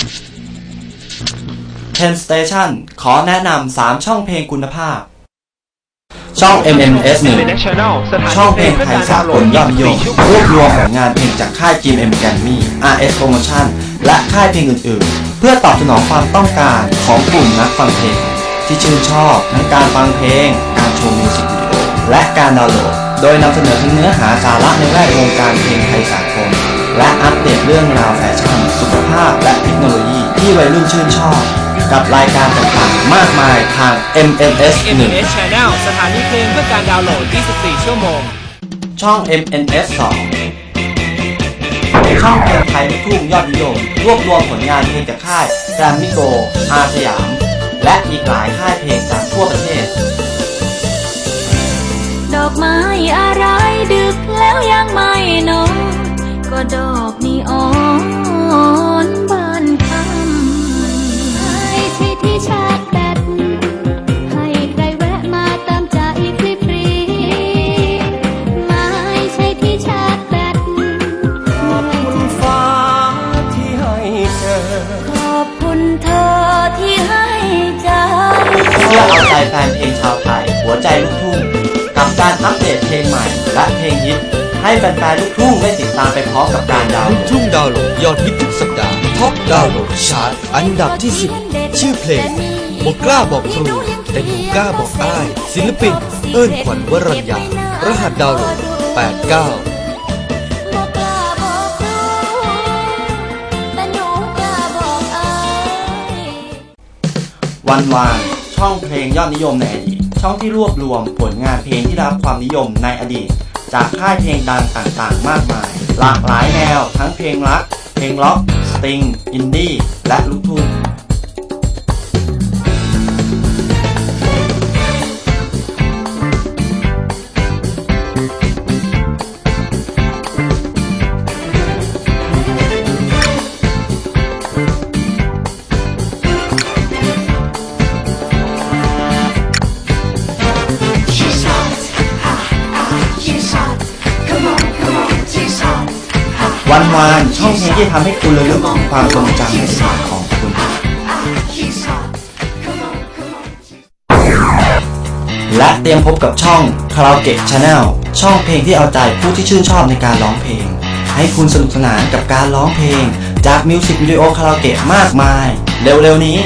10 Station ขอแนะนำ 3 ช่องเพลงคุณภาพ ช่อง MMS 1ช่องเพลงไทยสากลยอดนิยมรวบรวมผลงานเพลงจากค่าย GMM Grammy RS Promotion และค่ายเพลงอื่น ๆ เพื่อตอบสนองความต้องการของกลุ่มนักฟังเพลง ที่ชื่นชอบทั้งการฟังเพลง การชมมิวสิกวิดีโอและการดาวน์โหลด โดยนำเสนอทั้งเนื้อหาสาระในแวดวงการเพลงไทยสากลและ อัปเดตเรื่องราวแฟชั่น สุขภาพและเทคโนโลยีที่วัยรุ่นชื่นชอบ กับรายการต่างๆ มากมายทาง MMS 1 MMS Channel สถานีเพลงเพื่อการดาวน์โหลด 24 ชั่วโมง ช่อง MNS 2ช่องเพลงไทยลูกทุ่งยอดนิยม รวบรวมผลงานเพลงจากค่ายแกรมมิโก อาสยาม และอีกหลายค่ายเพลงจากทั่วประเทศ ดอกไม้อะไรดึกแล้วยังไม่นอนก็ดอก อัปเดตเพลงใหม่ และเพลงฮิต ให้แฟนๆลูกทุ่งได้ติดตามไปพร้อมกับการดาวน์ลูโหลกดทุ่งดาวน์โหลดยอดฮิตทุกสัปดาห์ท็อปดาวน์โหลดชาร์ตอันดับที่ 10 ชื่อเพลงบอกกล้าบอกครูแต่หนูกล้าบอกอ้ายศิลปิน เอิ้นขวัญวรัญญารหัสดาวน์โหลด 89บอกกล้าบอกครูแต่หนูกล้าบอกอายวันวานช่องเพลงยอดนิยมในอดีต ช่องที่รวบรวมผลงานเพลงที่รับความนิยมในอดีต จากค่ายเพลงดังต่างๆ มากมาย หลากหลายแนวทั้งเพลงรัก เพลงล็อก สตริง อินดี้ และลูกทุ่ง วันวานช่องเพลงที่ทำให้คุณระลึกถึงความทรงจำในสมัยของคุณ และเตรียมพบกับช่อง Karaoke Channel ช่องเพลงที่เอาใจผู้ที่ชื่นชอบในการร้องเพลง ให้คุณสนุกสนานกับการร้องเพลง จากมิวสิกวิดีโอคาราโอเกะมากมาย เร็วๆนี้